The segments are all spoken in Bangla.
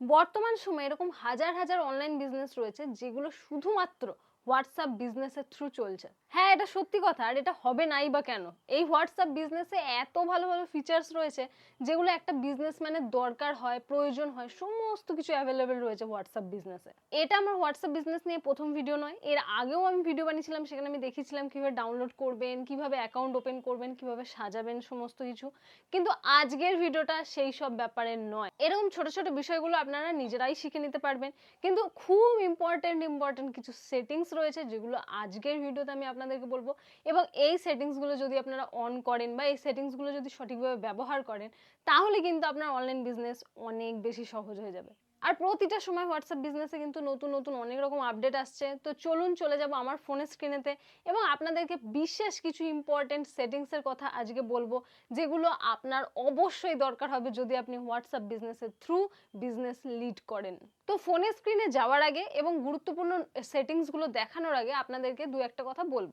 বর্তমান সময়ে এরকম হাজার হাজার অনলাইন বিজনেস রয়েছে যেগুলো শুধুমাত্র হোয়াটসঅ্যাপ বিজনেসের থ্রু চলছে। হ্যাঁ এটা সত্যি কথা, আর এটা হবে নাই বা কেন? এই হোয়াটসঅ্যাপ বিজনেসে এত ভালো ভালো ফিচার্স রয়েছে, যেগুলো একটা বিজনেসম্যানের দরকার হয়, প্রয়োজন হয়, সমস্ত কিছু অ্যাভেলেবেল রয়েছে হোয়াটসঅ্যাপ বিজনেসে। এটা আমার হোয়াটসঅ্যাপ বিজনেস নিয়ে প্রথম ভিডিও নয়, এর আগেও আমি ভিডিও বানিয়েছিলাম, সেখানে আমি দেখিয়েছিলাম কীভাবে ডাউনলোড করবেন, কীভাবে অ্যাকাউন্ট ওপেন করবেন, কীভাবে সাজাবেন সমস্ত কিছু। কিন্তু আজকের ভিডিওটা সেই সব ব্যাপারে নয়। এরকম ছোট ছোট বিষয়গুলো আপনারা নিজেরাই শিখে নিতে পারবেন, কিন্তু খুব ইম্পর্টেন্ট ইম্পর্টেন্ট কিছু সেটিংস রয়েছে, যেগুলো আজকের ভিডিওতে আমি আপনাদেরকে বলব। এবং এই সেটিংসগুলো যদি আপনারা অন করেন বা এই সেটিংসগুলো যদি সঠিকভাবে ব্যবহার করেন, তাহলে কিন্তু আপনার অনলাইন বিজনেস অনেক বেশি সহজ হয়ে যাবে। আর প্রতিটা সময় হোয়াটসঅ্যাপ বিজনেসে কিন্তু নতুন নতুন অনেক রকম আপডেট আসছে। তো চলুন চলে যাব আমার ফোনের স্ক্রিনেতে এবং আপনাদেরকে বিশেষ কিছু ইম্পর্টেন্ট সেটিংসের কথা আজকে বলব, যেগুলো আপনার অবশ্যই দরকার হবে যদি আপনি হোয়াটসঅ্যাপ বিজনেসের থ্রু বিজনেস লিড করেন। তো ফোনের স্ক্রিনে যাওয়ার আগে এবং গুরুত্বপূর্ণ সেটিংসগুলো দেখানোর আগে আপনাদেরকে দু একটা কথা বলব।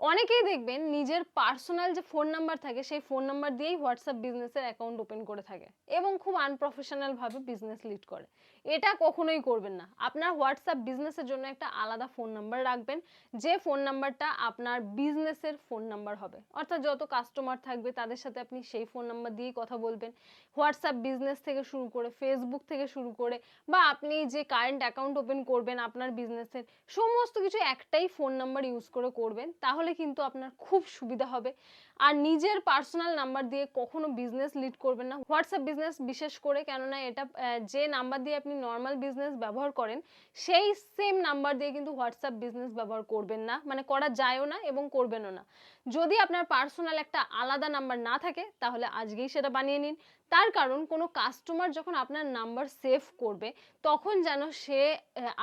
অনেকেই দেখবেন নিজের পার্সোনাল যে ফোন নাম্বার থাকে, সেই ফোন নাম্বার দিয়েই হোয়াটসঅ্যাপ বিজনেসের অ্যাকাউন্ট ওপেন করে থাকে এবং খুব আনপ্রফেশনাল ভাবে বিজনেস লিড করে। এটা কখনোই করবেন না। আপনার হোয়াটসঅ্যাপ বিজনেসের জন্য একটা আলাদা ফোন নাম্বার রাখবেন। যে ফোন নাম্বারটা আপনার বিজনেসের ফোন নাম্বার হবে। অর্থাৎ যত কাস্টমার থাকবে, তাদের সাথে আপনি সেই ফোন নাম্বার দিয়েই কথা বলবেন। হোয়াটসঅ্যাপ বিজনেস থেকে শুরু করে ফেসবুক থেকে শুরু করে, বা আপনি যে কারেন্ট অ্যাকাউন্ট ওপেন করবেন আপনার বিজনেসের সমস্ত কিছু একটাই ফোন নাম্বার ইউজ করে করবেন। তাহলে কিন্তু আপনার খুব সুবিধা হবে। আর নিজের পার্সোনাল নাম্বার দিয়ে কখনো বিজনেস লিড করবেন না। হোয়াটসঅ্যাপ বিজনেস বিশেষ করে, কেননা এটা যে নাম্বার দিয়ে আপনি নর্মাল বিজনেস ব্যবহার করেন, সেই সেম নাম্বার দিয়ে কিন্তু হোয়াটসঅ্যাপ বিজনেস ব্যবহার করবেন না। মানে করা যায়ও না এবং করবেনও না। যদি আপনার পার্সোনাল একটা আলাদা নাম্বার না থাকে, তাহলে আজকেই সেটা বানিয়ে নিন। তার কারণ কোনো কাস্টমার যখন আপনার নাম্বার সেভ করবে, তখন যেন সে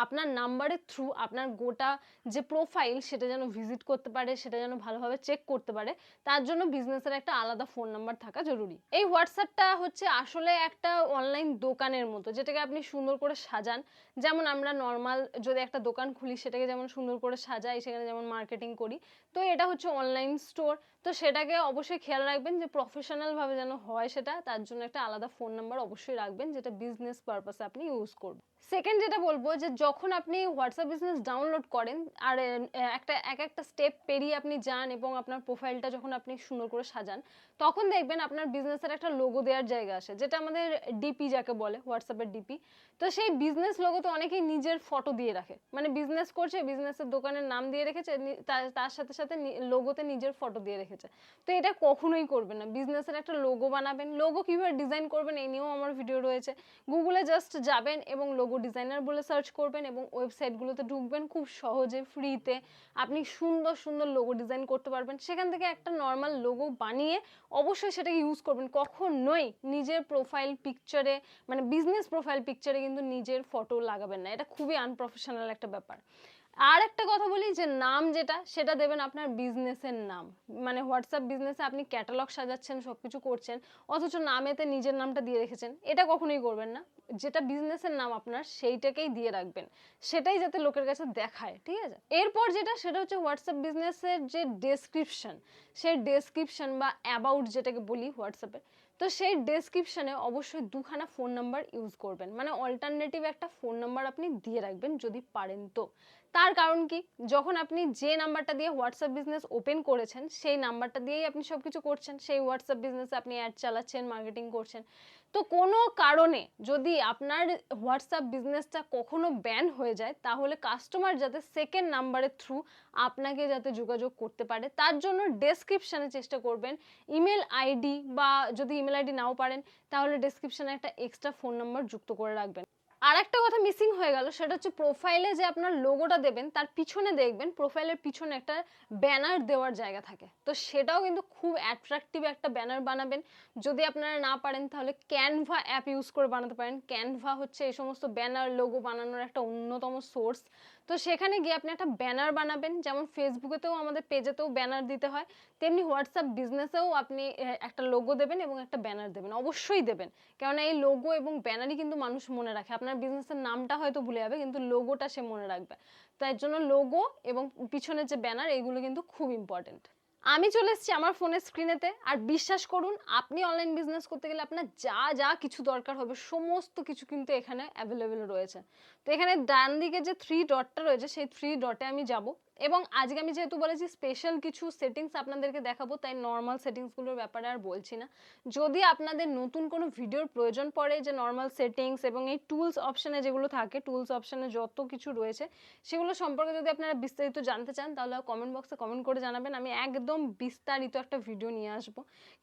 আপনার নাম্বারের থ্রু আপনার গোটা যে প্রোফাইল সেটা যেন ভিজিট করতে পারে, সেটা যেন ভালোভাবে চেক করতে পারে, তার জন্য বিজনেসের একটা আলাদা ফোন নাম্বার থাকা জরুরি। এই হোয়াটসঅ্যাপটা হচ্ছে আসলে একটা অনলাইন দোকানের মতো, যেটাকে আপনি সুন্দর করে সাজান। যেমন আমরা নর্মাল যদি একটা দোকান খুলি, সেটাকে যেমন সুন্দর করে সাজাই, সেখানে যেমন মার্কেটিং করি, তো এটা হচ্ছে অনলাইন স্টোর তো সেটাকে অবশ্যই খেয়াল রাখবেন যে প্রফেশনাল ভাবে যেন হয় সেটা, তার জন্য একটা আলাদা ফোন নাম্বার অবশ্যই রাখবেন যেটা বিজনেস পারপাসে আপনি ইউজ করবেন। সেকেন্ড যেটা বলব যে যখন আপনি হোয়াটসঅ্যাপ বিজনেস ডাউনলোড করেন, আর একটা, এক একটা স্টেপ পেরিয়ে আপনি যান এবং আপনার প্রোফাইলটা যখন আপনি সুন্দর করে সাজান, তখন দেখবেন আপনার বিজনেসের একটা লোগো দেওয়ার জায়গা আসে যেটা আমাদের ডিপি যাকে বলে হোয়াটসঅ্যাপের ডিপি তো সেই বিজনেস লোগোতে অনেকেই নিজের ফটো দিয়ে রাখে মানে বিজনেস করছে বিজনেসের দোকানের নাম দিয়ে রেখেছে তার সাথে সাথে লোগোতে নিজের ফটো দিয়ে রেখেছে। তো এটা কখনোই করবেন না বিজনেসের একটা লোগো বানাবেন লোগো কীভাবে ডিজাইন করবেন এই নিয়েও আমার ভিডিও রয়েছে। গুগলে জাস্ট যাবেন এবং লোগো ডিজাইনার বলে সার্চ করবেন এবং ওয়েবসাইটগুলোতে ঢুকবেন খুব সহজে ফ্রিতে আপনি সুন্দর সুন্দর লোগো ডিজাইন করতে পারবেন। সেখান থেকে একটা নর্মাল লোগো বানিয়ে অবশ্যই সেটাকে ইউজ করবেন। কখনোই নিজের প্রোফাইল পিকচারে মানে বিজনেস প্রোফাইল পিকচারে কিন্তু নিজের ফটো লাগাবেন না। এটা খুবই আনপ্রফেশনাল একটা ব্যাপার। আর একটা কথা বলি যে নাম যেটা, সেটা দেবেন আপনার বিজনেসের নাম। মানে হোয়াটসঅ্যাপ বিজনেসে আপনি ক্যাটালগ সাজাচ্ছেন সব কিছু করছেন, অথচ নামেতে নিজের নামটা দিয়ে রেখেছেন, এটা কখনোই করবেন না। যেটা বিজনেসের নাম আপনার, সেইটাকেই দিয়ে রাখবেন। সেটাই যাতে লোকের কাছে দেখায়, ঠিক আছে? এরপর যেটা, সেটা হচ্ছে হোয়াটসঅ্যাপ বিজনেসের যে ডেসক্রিপশন সেই ডেসক্রিপশন বা অ্যাবাউট যেটাকে বলি হোয়াটসঅ্যাপে, তো সেই ডেসক্রিপশনে অবশ্যই দুখানা ফোন নাম্বার ইউজ করবেন। মানে অল্টারনেটিভ একটা ফোন নাম্বার আপনি দিয়ে রাখবেন যদি পারেন তো। তার কারণ কি? যখন আপনি যে নাম্বারটা দিয়ে হোয়াটসঅ্যাপ বিজনেস ওপেন করেছেন, সেই নাম্বারটা দিয়েই আপনি সব কিছু করছেন, সেই হোয়াটসঅ্যাপ বিজনেসে আপনি অ্যাড চালাচ্ছেন মার্কেটিং করছেন। তো কোনো কারণে যদি আপনার হোয়াটসঅ্যাপ বিজনেসটা কখনো ব্যান হয়ে যায়, তাহলে কাস্টমার যাতে সেকেন্ড নাম্বারের থ্রু আপনাকে যাতে যোগাযোগ করতে পারে, তার জন্য ডেসক্রিপশানে চেষ্টা করবেন। ইমেল আইডি বা যদি ইমেল আইডি নাও পারেন, তাহলে ডেসক্রিপশানে একটা এক্সট্রা ফোন নাম্বার যুক্ত করে রাখবেন। আর একটা কথা মিসিং হয়ে গেল, সেটা হচ্ছে প্রোফাইলে যে আপনার লোগোটা দেবেন, তার পিছনে দেখবেন প্রোফাইলের পিছনে একটা ব্যানার দেওয়ার জায়গা থাকে। তো সেটাও কিন্তু খুব অ্যাট্রাকটিভ একটা ব্যানার বানাবেন। যদি আপনারা না পারেন, তাহলে ক্যানভা অ্যাপ ইউজ করে বানাতে পারেন। ক্যানভা হচ্ছে এই সমস্ত ব্যানার লোগো বানানোর একটা অন্যতম সোর্স তো সেখানে গিয়ে আপনি একটা ব্যানার বানাবেন। যেমন ফেসবুকেতেও আমাদের পেজেতেও ব্যানার দিতে হয়। তেমনি হোয়াটসঅ্যাপ বিজনেসেও আপনি একটা লোগো দেবেন এবং একটা ব্যানার দেবেন। অবশ্যই দেবেন। কেননা এই লোগো এবং ব্যানারই কিন্তু মানুষ মনে রাখে। আপনার বিজনেসের নামটা হয়তো ভুলে যাবে, কিন্তু লোগোটা সে মনে রাখবে। তাই জন্য লোগো এবং পিছনের যে ব্যানার এইগুলো কিন্তু খুব ইম্পর্টেন্ট আমি চলে এসেছি আমার ফোনের স্ক্রিনেতে আর বিশ্বাস করুন, আপনি অনলাইন বিজনেস করতে গেলে আপনার যা যা কিছু দরকার হবে, সমস্ত কিছু কিন্তু এখানে অ্যাভেলেবেল রয়েছে। তো এখানে ডান দিকে যে থ্রি ডটটা রয়েছে, সেই থ্রি ডটে আমি যাব। এবং আজকে আমি যেহেতু বলেছি স্পেশাল কিছু সেটিংস আপনাদেরকে দেখাবো, তাই নর্মাল সেটিংসগুলোর ব্যাপারে আর বলছি না। যদি আপনাদের নতুন কোনো ভিডিওর প্রয়োজন পড়ে যে নর্মাল সেটিংস এবং এই টুলস অপশানে যেগুলো থাকে টুলস অপশানে যত কিছু রয়েছে, সেগুলো সম্পর্কে যদি আপনারা বিস্তারিত জানতে চান, তাহলে কমেন্ট বক্সে কমেন্ট করে জানাবেন। আমি একদম বিস্তারিত একটা ভিডিও নিয়ে আসব।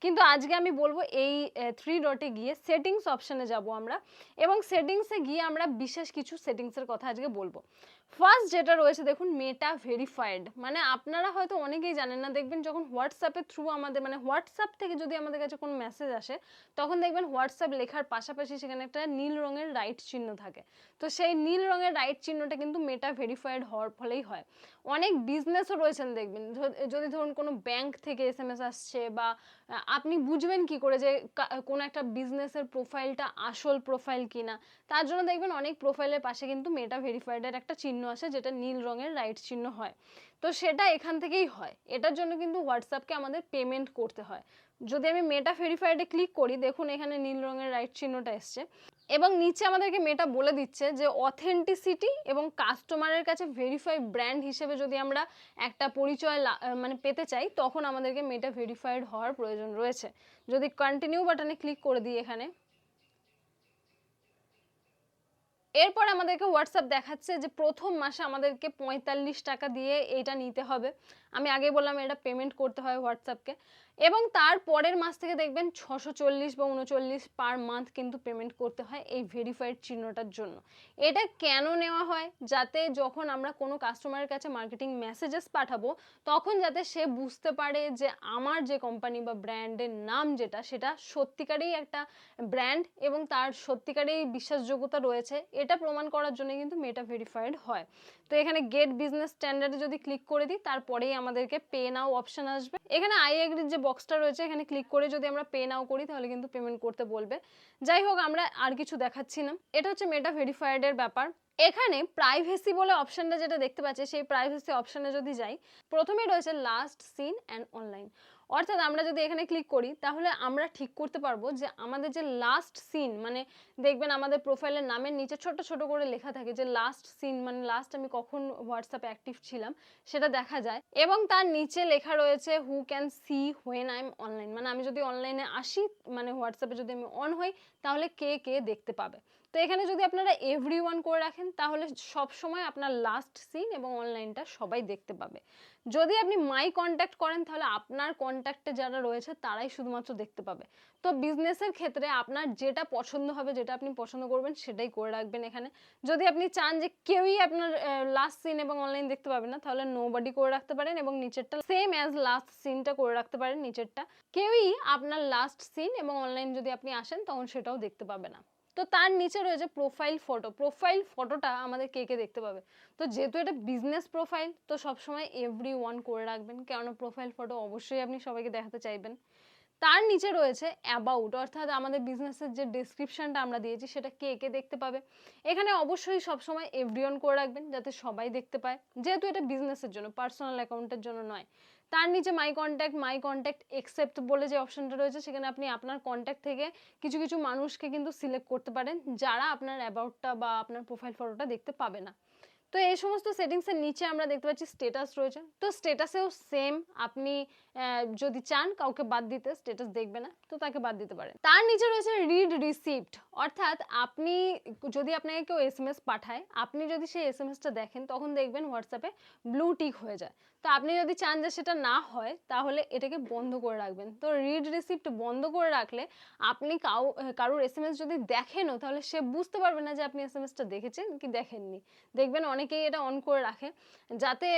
কিন্তু আজকে আমি বলব এই থ্রি ডটে গিয়ে সেটিংস অপশানে যাব আমরা। এবং সেটিংসে গিয়ে আমরা বিশেষ কিছু সেটিংসের কথা আজকে বলব। ফার্স্ট যেটা রয়েছে, দেখুন মেটা ভেরিফাইড মানে আপনারা হয়তো অনেকেই জানেন না, দেখবেন যখন হোয়াটসঅ্যাপের থ্রু আমাদের মানে হোয়াটসঅ্যাপ থেকে যদি আমাদের কাছে কোনো মেসেজ আসে, তখন দেখবেন হোয়াটসঅ্যাপ লেখার পাশাপাশি সেখানে একটা নীল রঙের রাইট চিহ্ন থাকে। তো সেই নীল রঙের রাইট চিহ্নটা কিন্তু মেটা ভেরিফাইড হওয়ার ফলেই হয়। অনেক বিজনেসও রয়েছেন দেখবেন। যদি ধরুন কোনো ব্যাংক থেকে এস এম এস আসছে বা আপনি বুঝবেন কি করে যে কোনো একটা বিজনেসের প্রোফাইলটা আসল প্রোফাইল কিনা, তার জন্য দেখবেন অনেক প্রোফাইলের পাশে কিন্তু মেটা ভেরিফাইডের একটা চিহ্ন আসে যেটা নীল রঙের রাইট চিহ্ন হয়। তো সেটা এখান থেকেই হয়। এটার জন্য কিন্তু হোয়াটসঅ্যাপকে আমাদের পেমেন্ট করতে হয়। যদি আমি মেটা ভেরিফাইডে ক্লিক করি, দেখুন এখানে নীল রঙের রাইট চিহ্নটা এসছে। এবং নিচে আমাদেরকে মেটা বলে দিচ্ছে যে অথেন্টিসিটি এবং কাস্টমারের কাছে ভেরিফাই ব্র্যান্ড হিসেবে যদি আমরা একটা পরিচয় মানে পেতে চাই, তখন আমাদেরকে মেটা ভেরিফাইড হওয়ার প্রয়োজন রয়েছে। যদি কন্টিনিউ বাটনে ক্লিক করে দিই এখানে। এরপর আমাদেরকে হোয়াটসঅ্যাপ দেখাচ্ছে যে প্রথম মাসে আমাদেরকে পঁয়তাল্লিশ টাকা দিয়ে এইটা নিতে হবে। আমি আগে বললাম এটা পেমেন্ট করতে হয় হোয়াটসঅ্যাপকে এবং তার পরের মাস থেকে দেখবেন ছশো চল্লিশ বা উনচল্লিশ পার মান্থ কিন্তু পেমেন্ট করতে হয় এই ভেরিফাইড চিহ্নটার জন্য। এটা কেন নেওয়া হয়? যাতে যখন আমরা কোনো কাস্টমারের কাছে মার্কেটিং মেসেজেস পাঠাবো, তখন যাতে সে বুঝতে পারে যে আমার যে কোম্পানি বা ব্র্যান্ডের নাম যেটা, সেটা সত্যিকারেই একটা ব্র্যান্ড এবং তার সত্যিকারেই বিশ্বাসযোগ্যতা রয়েছে। এটা প্রমাণ করার জন্য কিন্তু মেটা ভেরিফাইড হয়। তো এখানে গেট বিজনেস স্ট্যান্ডার্ডে যদি ক্লিক করে দিই, তারপরেই আমাদেরকে পে নাও অপশন আসবে। এখানে আই এগ্রির যে বক্সটা রয়েছে, এখানে ক্লিক করে যদি আমরা পে নাও করি, তাহলে কিন্তু পেমেন্ট করতে বলবে। যাই হোক, আমরা আর কিছু দেখাচ্ছি না। এটা হচ্ছে মেটা ভেরিফাইডের ব্যাপার। এখানে প্রাইভেসি বলে অপশনটা যেটা দেখতে পাচ্ছি, সেই প্রাইভেসি অপশনে যদি যাই, প্রথমে রয়েছে লাস্ট সিন অ্যান্ড অনলাইন অর্থাৎ আমরা যদি এখানে ক্লিক করি, তাহলে আমরা ঠিক করতে পারব যে আমাদের যে লাস্ট সিন মানে দেখবেন আমাদের প্রোফাইলের নামের নিচে ছোট ছোট করে লেখা থাকে যে লাস্ট সিন মানে লাস্ট আমি কখন হোয়াটসঅ্যাপে অ্যাক্টিভ ছিলাম, সেটা দেখা যায়। এবং তার নিচে লেখা রয়েছে who can see when I am online মানে আমি যদি অনলাইনে আসি মানে হোয়াটসঅ্যাপে যদি আমি অন হই, তাহলে কে কে দেখতে পাবে। তো এখানে যদি আপনারা এভরি ওয়ান করে রাখেন, তাহলে সব সময় আপনার লাস্ট সিন এবং অনলাইনটা সবাই দেখতে পাবে। যদি আপনি মাই কন্ট্যাক্ট করেন, তাহলে আপনার কন্ট্যাক্টে যারা রয়েছে, তারাই শুধুমাত্র দেখতে পাবে। তো বিজনেসের ক্ষেত্রে আপনার যেটা পছন্দ হবে, যেটা আপনি পছন্দ করবেন, সেটাই করে রাখবেন এখানে। যদি আপনি চান যে কেউই আপনার লাস্ট সিন এবং অনলাইন দেখতে পাবে না, তাহলে নো বডি করে রাখতে পারেন এবং নিচেরটা সেম অ্যাজ লাস্ট সিনটা করে রাখতে পারেন, নিচেরটা। কেউই আপনার লাস্ট সিন এবং অনলাইন যদি আপনি আসেন, তখন সেটাও দেখতে পাবে না। তো তার নিচে রয়েছে প্রোফাইল ফটো প্রোফাইল ফটোটা আমাদের কে কে দেখতে পাবে? তো যেহেতু এটা বিজনেস প্রোফাইল তো সবসময় এভরি ওয়ান করে রাখবেন। কেননা প্রোফাইল ফটো অবশ্যই আপনি সবাইকে দেখাতে চাইবেন। তার নিচে রয়েছে অ্যাবাউট অর্থাৎ আমাদের বিজনেসের যে ডেসক্রিপশনটা আমরা দিয়েছি, সেটা কে কে দেখতে পাবে? এখানে অবশ্যই সবসময় এভরি ওয়ান করে রাখবেন, যাতে সবাই দেখতে পায়। যেহেতু এটা বিজনেসের জন্য পার্সোনাল অ্যাকাউন্টের জন্য নয়। তার নিচে my contact my contact except বলে যে অপশনটা রয়েছে, সেখানে আপনি আপনার কন্ট্যাক্ট থেকে কিছু কিছু মানুষকে কিন্তু সিলেক্ট করতে পারেন, যারা আপনার অ্যাবাউটটা বা আপনার প্রোফাইল ফটোটা দেখতে পাবে না। তো এই সমস্ত সেটিংসের নিচে আমরা দেখতে পাচ্ছি স্টেটাস রয়েছে। তো স্টেটাসেও সেম আপনি যদি চান কাউকে বাদ দিতে স্টেটাস দেখবে না, তো তাকে বাদ দিতে পারেন। তার নিচে রয়েছে রিড রিসিপ্ট অর্থাৎ আপনি যদি আপনাকে কেউ এস এম এস পাঠায়, আপনি যদি সেই এস এম এসটা দেখেন, তখন দেখবেন হোয়াটসঅ্যাপে ব্লু টিক হয়ে যায়। তো আপনি যদি চান যে সেটা না হয়, তাহলে এটাকে বন্ধ করে রাখবেন। তো রিড রিসিপ্ট বন্ধ করে রাখলে আপনি কাউ, কারোর এস এম এস যদি দেখেনও, তাহলে সে বুঝতে পারবে না যে আপনি এস এম এসটা দেখেছেন কি দেখেননি। দেখবেন অনেকেই এটা অন করে রাখে, যাতে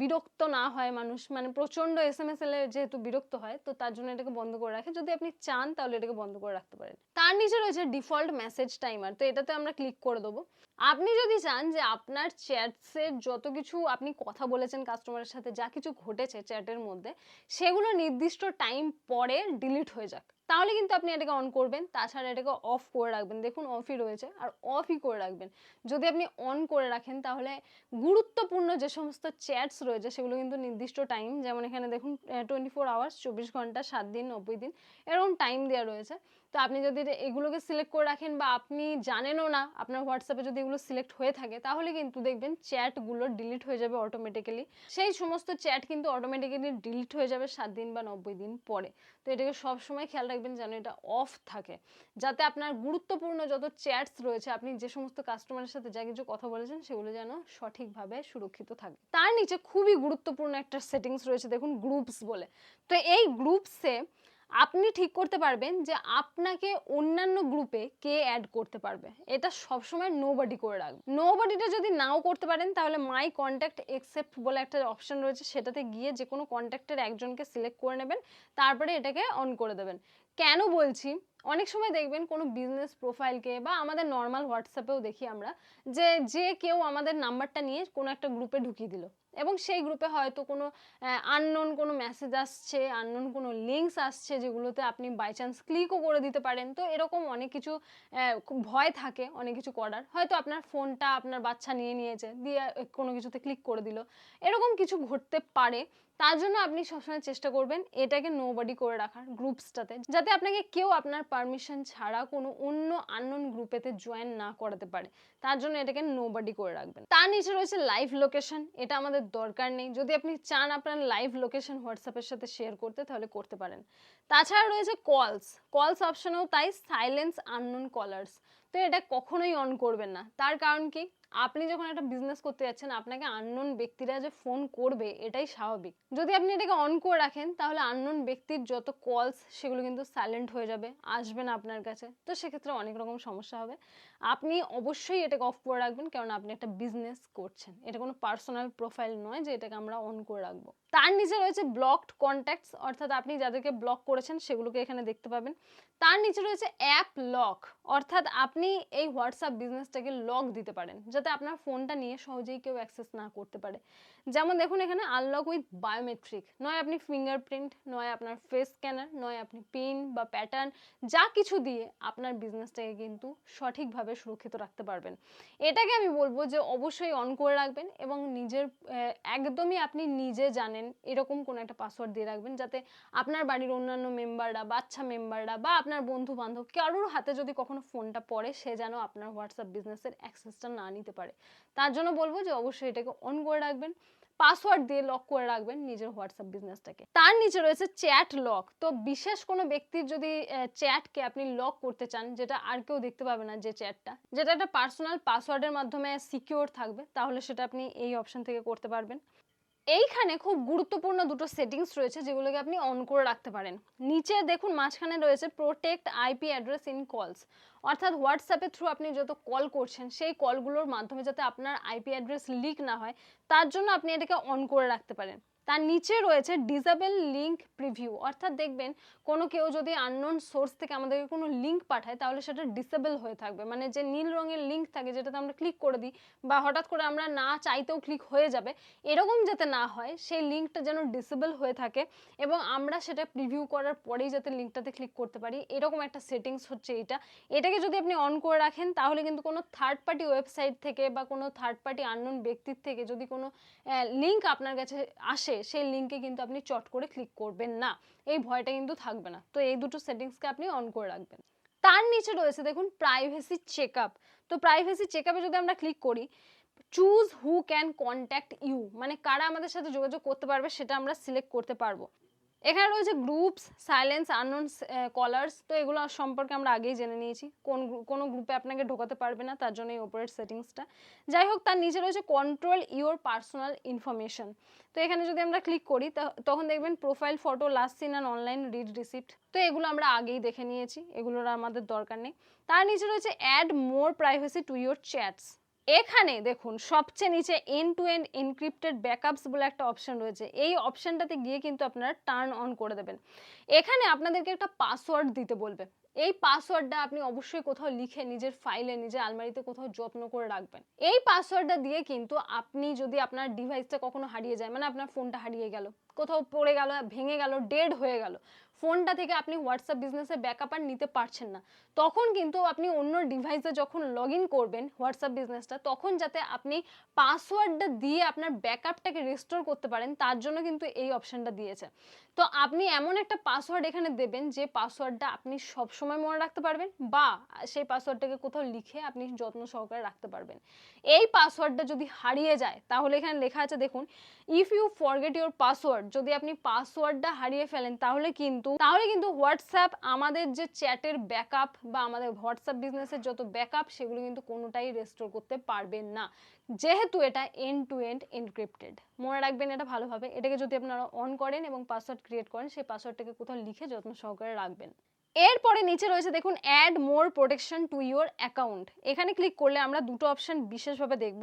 বিরক্ত না হয় মানুষ মানে প্রচণ্ড এস এম এস এলে যেহেতু বিরক্ত হয়, তো তার জন্য এটাকে বন্ধ করে রাখে। যদি আপনি চান, তাহলে এটাকে বন্ধ করে রাখতে পারেন। তার নিচে রয়েছে ডিফল্ট মেসেজ টাইমার তো এটাতে আমরা ক্লিক করে দেবো। আপনি যদি চান যে আপনার চ্যাটসের যত কিছু আপনি কথা বলেছেন কাস্টমারের সাথে, যা কিছু ঘটেছে চ্যাটের মধ্যে, সেগুলো নির্দিষ্ট টাইম পরে ডিলিট হয়ে যাক। তাহলে কিন্তু আপনি এটাকে অন করবেন। তাছাড়া এটাকে অফ করে রাখবেন। দেখুন অফই রয়েছে আর অফই করে রাখবেন। যদি আপনি অন করে রাখেন, তাহলে গুরুত্বপূর্ণ যে সমস্ত চ্যাটস রয়েছে, সেগুলো কিন্তু নির্দিষ্ট টাইম যেমন এখানে দেখুন টোয়েন্টি ফোর আওয়ার্স চব্বিশ ঘণ্টা, সাত দিন, নব্বই দিন, এরকম টাইম দেওয়া রয়েছে। তো আপনি যদি এগুলোকে সিলেক্ট করে রাখেন বা আপনি জানেনও না, আপনার হোয়াটসঅ্যাপে যদি এগুলো সিলেক্ট হয়ে থাকে, তাহলে কিন্তু দেখবেন চ্যাটগুলো ডিলিট হয়ে যাবে অটোমেটিক্যালি সেই সমস্ত চ্যাট কিন্তু অটোমেটিক্যালি ডিলিট হয়ে যাবে সাত দিন বা নব্বই দিন পরে। তো এটাকে সবসময় খেয়াল রাখবেন যেন এটা অফ থাকে। যাতে আপনার গুরুত্বপূর্ণ যত চ্যাটস রয়েছে, আপনি যে সমস্ত কাস্টমারের সাথে যা কিছু কথা বলেছেন, সেগুলো যেন সঠিকভাবে সুরক্ষিত থাকে। তার নিচে খুবই গুরুত্বপূর্ণ একটা সেটিংস রয়েছে, দেখুন গ্রুপস বলে। তো এই গ্রুপসে আপনি ঠিক করতে পারবেন যে আপনাকে অন্যান্য গ্রুপে কে অ্যাড করতে পারবে। এটা সবসময় নো বডি করে রাখবেন নো বডিটা যদি নাও করতে পারেন, তাহলে মাই কন্ট্যাক্ট এক্সেপ্ট বলে একটা অপশন রয়েছে, সেটাতে গিয়ে যে কোনো কন্ট্যাক্টের একজনকে সিলেক্ট করে নেবেন, তারপরে এটাকে অন করে দেবেন। কেন বলছি? অনেক সময় দেখবেন কোনো বিজনেস প্রোফাইলকে বা আমাদের নর্মাল হোয়াটসঅ্যাপেও দেখি আমরা, যে যে কেউ আমাদের নাম্বারটা নিয়ে কোনো একটা গ্রুপে ঢুকিয়ে দিল। এবং সেই গ্রুপে হয়তো কোনো আননোন কোনো মেসেজ আসছে আননোন কোনো লিঙ্কস আসছে যেগুলোতে আপনি বাই চান্স ক্লিকও করে দিতে পারেন। তো এরকম অনেক কিছু ভয় থাকে অনেক কিছু করার। হয়তো আপনার ফোনটা আপনার বাচ্চা নিয়ে নিয়েছে, দিয়ে কোনো কিছুতে ক্লিক করে দিল। এরকম কিছু ঘটতে পারে। তার জন্য আপনি সবসময় চেষ্টা করবেন এটাকে নো বডি করে রাখার গ্রুপসটাতে যাতে আপনাকে কেউ আপনার পারমিশন ছাড়া কোনো অন্য আননোন গ্রুপেতে জয়েন না করাতে পারে। তার জন্য এটাকে নোবাডি করে রাখবেন। তার নিচে রয়েছে লাইভ লোকেশন এটা আমাদের দরকার নেই। যদি আপনি চান আপনার লাইভ লোকেশন হোয়াটসঅ্যাপের সাথে শেয়ার করতে, তাহলে করতে পারেন। তাছাড়া রয়েছে কলস কলস অপশনেও তাই সাইলেন্স আননোন কলার্স তো এটা কখনোই অন করবেন না। তার কারণ কি? আপনি যখন একটা বিজনেস করতে যাচ্ছেন, আপনাকে আননোন ব্যক্তিরা যে ফোন করবে, এটাই স্বাভাবিক। যদি আপনি এটাকে অন করে রাখেন, তাহলে আননোন ব্যক্তির যত কলস সেগুলো কিন্তু সাইলেন্ট হয়ে যাবে, আসবে না আপনার কাছে। তো সেক্ষেত্রে অনেক রকম সমস্যা হবে। আপনি অবশ্যই এটাকে অফ করে রাখবেন কারণ আপনি একটা বিজনেস করছেন। এটা কোনো পার্সোনাল প্রোফাইল নয় যে এটাকে আমরা অন করে রাখব। তার নিচে রয়েছে ব্লকড কন্ট্যাক্টস অর্থাৎ আপনি যাদেরকে ব্লক করেছেন, সেগুলোকে এখানে দেখতে পাবেন। তার নিচে রয়েছে অ্যাপ লক অর্থাৎ আপনি এই হোয়াটসঅ্যাপ বিজনেসটাকে লক দিতে পারেন, যাতে আপনার ফোনটা নিয়ে সহজেই কেউ অ্যাক্সেস না করতে পারে। যেমন দেখুন এখানে আনলক উইথ বায়োমেট্রিক নয় আপনি ফিঙ্গারপ্রিন্ট নয় আপনার ফেস স্ক্যানার নয় আপনি পিন বা প্যাটার্ন যা কিছু দিয়ে আপনার বিজনেসটাকে কিন্তু সঠিকভাবে সুরক্ষিত রাখতে পারবেন। এটাকে আমি বলব যে অবশ্যই অন করে রাখবেন এবং নিজের একদমই আপনি নিজে জানেন এরকম কোনো একটা পাসওয়ার্ড দিয়ে রাখবেন যাতে আপনার বাড়ির অন্যান্য মেম্বাররা বাচ্চা মেম্বাররা বা আপনার বন্ধু বান্ধব কারোর হাতে যদি কখনো ফোনটা পড়ে, সে যেন আপনার হোয়াটসঅ্যাপ বিজনেসের অ্যাক্সেসটা না নিতে পারে। তার জন্য বলব যে অবশ্যই এটাকে অন করে রাখবেন। পাসওয়ার্ড দিয়ে লক করে রাখবেন নিজের হোয়াটসঅ্যাপ বিজনেসটাকে তার নিচে রয়েছে চ্যাট লক তো বিশেষ কোনো ব্যক্তির যদি চ্যাটকে আপনি লক করতে চান, যেটা আর কেউ দেখতে পাবে না যে চ্যাটটা যেটা একটা পার্সোনাল পাসওয়ার্ডের মাধ্যমে সিকিওর থাকবে, তাহলে সেটা আপনি এই অপশন থেকে করতে পারবেন। এইখানে খুব গুরুত্বপূর্ণ দুটো সেটিংস রয়েছে যেগুলোকে আপনি অন করে রাখতে পারেন। নিচে দেখুন, মাঝখানে রয়েছে প্রোটেক্ট আইপি অ্যাড্রেস ইন কলস অর্থাৎ হোয়াটসঅ্যাপের থ্রু আপনি যত কল করছেন, সেই কলগুলোর মাধ্যমে যাতে আপনার আইপি অ্যাড্রেস লিক না হয়, তার জন্য আপনি এটাকে অন করে রাখতে পারেন। তার নিচে রয়েছে ডিসেবল লিঙ্ক প্রিভিউ। অর্থাৎ দেখবেন, কোনো কেউ যদি আননোন সোর্স থেকে আমাদেরকে কোনো লিঙ্ক পাঠায়, তাহলে সেটা ডিসেবল হয়ে থাকবে। মানে যে নীল রঙের লিঙ্ক থাকে, যেটাতে আমরা ক্লিক করে দিই, বা হঠাৎ করে আমরা না চাইতেও ক্লিক হয়ে যাবে, এরকম যাতে না হয়, সেই লিঙ্কটা যেন ডিসেবল হয়ে থাকে এবং আমরা সেটা প্রিভিউ করার পরেই যাতে লিঙ্কটাতে ক্লিক করতে পারি। এরকম একটা সেটিংস হচ্ছে এটা এটাকে যদি আপনি অন করে রাখেন, তাহলে কিন্তু কোনো থার্ড পার্টি ওয়েবসাইট থেকে বা কোনো থার্ড পার্টি আননোন ব্যক্তির থেকে যদি কোনো লিঙ্ক আপনার কাছে আসে সেই লিঙ্কে কিন্তু আপনি চট করে ক্লিক করবেন না। এই ভয়টা কিন্তু থাকবে না। তো এই দুটো সেটিংসকে আপনি অন করে রাখবেন। তার নিচে রয়েছে দেখুন প্রাইভেসি চেক তো প্রাইভেসি চেকআপে যদি আমরা ক্লিক করি choose who can contact you মানে কারা আমাদের সাথে যোগাযোগ করতে পারবে সেটা আমরা সিলেক্ট করতে পারব। এখানে রয়েছে গ্রুপস সাইলেন্স আননোন কলার্স তো এগুলো সম্পর্কে আমরা আগেই জেনে নিয়েছি। কোন কোনো গ্রুপে আপনাকে ঢোকাতে পারবে না, তার জন্য এই ওপরের সেটিংসটা যাই হোক, তার নিচে রয়েছে কন্ট্রোল ইওর পার্সোনাল ইনফরমেশন তো এখানে যদি আমরা ক্লিক করি তখন দেখবেন profile photo last seen and online read receipt তো এগুলো আমরা আগেই দেখে নিয়েছি, এগুলোর আমাদের দরকার নেই। তার নিচে রয়েছে add more privacy to your chats এখানে দেখুন, সবচেয়ে নিচে end to end encrypted backups বলে একটা অপশন রয়েছে। এই অপশনটাতে গিয়ে কিন্তু আপনারা টার্ন অন করে দেবেন। এখানে আপনাদেরকে একটা পাসওয়ার্ড দিতে বলবে। এই পাসওয়ার্ডটা আপনি অবশ্যই কোথাও লিখে নিজের ফাইলে নিজের আলমারিতে কোথাও যত্ন করে রাখবেন। এই পাসওয়ার্ডটা দিয়ে কিন্তু আপনি যদি আপনার ডিভাইসটা কখনো হারিয়ে যায় মানে আপনার ফোনটা হারিয়ে গেল, কোথাও পড়ে গেল, ভেঙে গেল ডেড হয়ে গেল ফোনটা থেকে আপনি হোয়াটসঅ্যাপ বিজনেসে ব্যাকআপ আর নিতে পারছেন না। তখন কিন্তু আপনি অন্য ডিভাইসে যখন লগ ইন করবেন হোয়াটসঅ্যাপ বিজনেসটা তখন যাতে আপনি পাসওয়ার্ডটা দিয়ে আপনার ব্যাকআপটাকে রেস্টোর করতে পারেন, তার জন্য কিন্তু এই অপশনটা দিয়েছে। তো আপনি এমন একটা পাসওয়ার্ড এখানে দেবেন, যে পাসওয়ার্ডটা আপনি সবসময় মনে রাখতে পারবেন বা সেই পাসওয়ার্ডটাকে কোথাও লিখে আপনি যত্ন সহকারে রাখতে পারবেন। এই পাসওয়ার্ডটা যদি হারিয়ে যায়, তাহলে এখানে লেখা আছে, দেখুন if you forget your password যদি আপনি পাসওয়ার্ডটা হারিয়ে ফেলেন, তাহলে কিন্তু তাহলে কিন্তু হোয়াটসঅ্যাপ আমাদের যে চ্যাটের ব্যাকআপ বা আমাদের হোয়াটসঅ্যাপ বিজনেসের যত ব্যাকআপ সেগুলো কিন্তু কোনোটাই রেস্টোর করতে পারবেন না। যেহেতু এটা এন্ড টু এন্ড এনক্রিপ্টেড মনে রাখবেন এটা ভালোভাবে। এটাকে যদি আপনারা অন করেন এবং পাসওয়ার্ড ক্রিয়েট করেন, সেই পাসওয়ার্ডটাকে কোথাও লিখে যত্ন সহকারে রাখবেন। এরপরে নিচে রয়েছে, দেখুন add more protection to your account এখানে ক্লিক করলে আমরা দুটো অপশন বিশেষভাবে দেখব।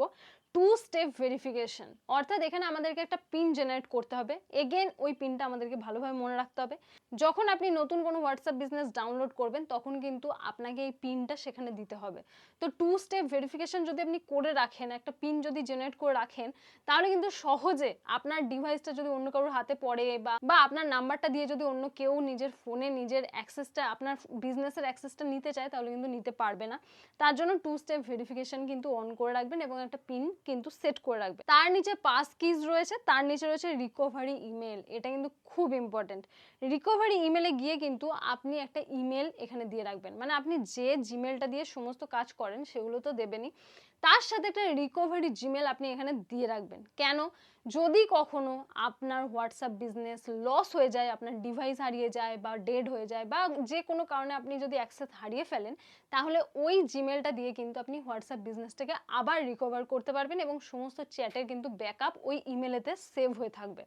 টু স্টেপ ভেরিফিকেশন অর্থাৎ এখানে আমাদেরকে একটা পিন জেনারেট করতে হবে। এগেন ওই পিনটা আমাদেরকে ভালোভাবে মনে রাখতে হবে। যখন আপনি নতুন কোনো হোয়াটসঅ্যাপ বিজনেস ডাউনলোড করবেন, তখন কিন্তু আপনাকে এই পিনটা সেখানে দিতে হবে। তো টু স্টেপ ভেরিফিকেশন যদি আপনি করে রাখেন, একটা পিন যদি জেনারেট করে রাখেন, তাহলে কিন্তু সহজে আপনার ডিভাইসটা যদি অন্য কারোর হাতে পড়ে বা বা আপনার নাম্বারটা দিয়ে যদি অন্য কেউ নিজের ফোনে নিজের অ্যাক্সেসটা আপনার বিজনেসের অ্যাক্সেসটা নিতে চায়, তাহলে কিন্তু নিতে পারবে না। তার জন্য টু স্টেপ ভেরিফিকেশন কিন্তু অন করে রাখবেন এবং একটা পিন কিন্তু সেট করে রাখবে। তার নিচে পাস কিজ রয়েছে, তার নিচে রয়েছে রিকভারি ইমেল এটা কিন্তু খুব ইম্পর্টেন্ট রিকভারি ইমেলে গিয়ে কিন্তু আপনি একটা ইমেল এখানে দিয়ে রাখবেন। মানে আপনি যে জিমেলটা দিয়ে সমস্ত কাজ করেন, সেগুলো তো দেবেনই। তার সাথে একটা রিকভারি জিমেল আপনি এখানে দিয়ে রাখবেন। কেন? যদি কখনো আপনার হোয়াটসঅ্যাপ বিজনেস লস হয়ে যায়, আপনার ডিভাইস হারিয়ে যায় বা ডেড হয়ে যায় বা যে কোনো কারণে আপনি যদি অ্যাক্সেস হারিয়ে ফেলেন, তাহলে ওই জিমেলটা দিয়ে কিন্তু আপনি হোয়াটসঅ্যাপ বিজনেসটাকে আবার রিকভার করতে পারবেন এবং সমস্ত চ্যাটের কিন্তু ব্যাকআপ ওই ইমেলেতে সেভ হয়ে থাকবে।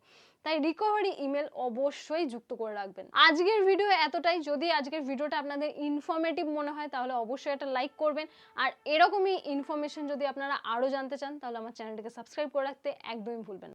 তাই রিকভারি ইমেল অবশ্যই যুক্ত করে রাখবেন। আজকের ভিডিও এতটাই। যদি আজকের ভিডিওটা আপনাদের ইনফরমেটিভ মনে হয়, তাহলে অবশ্যই একটা লাইক করবেন। আর এরকমই ইনফরমেশন যদি আপনারা আরও জানতে চান, তাহলে আমার চ্যানেলটিকে সাবস্ক্রাইব করে রাখতে একদমই ভুলবেন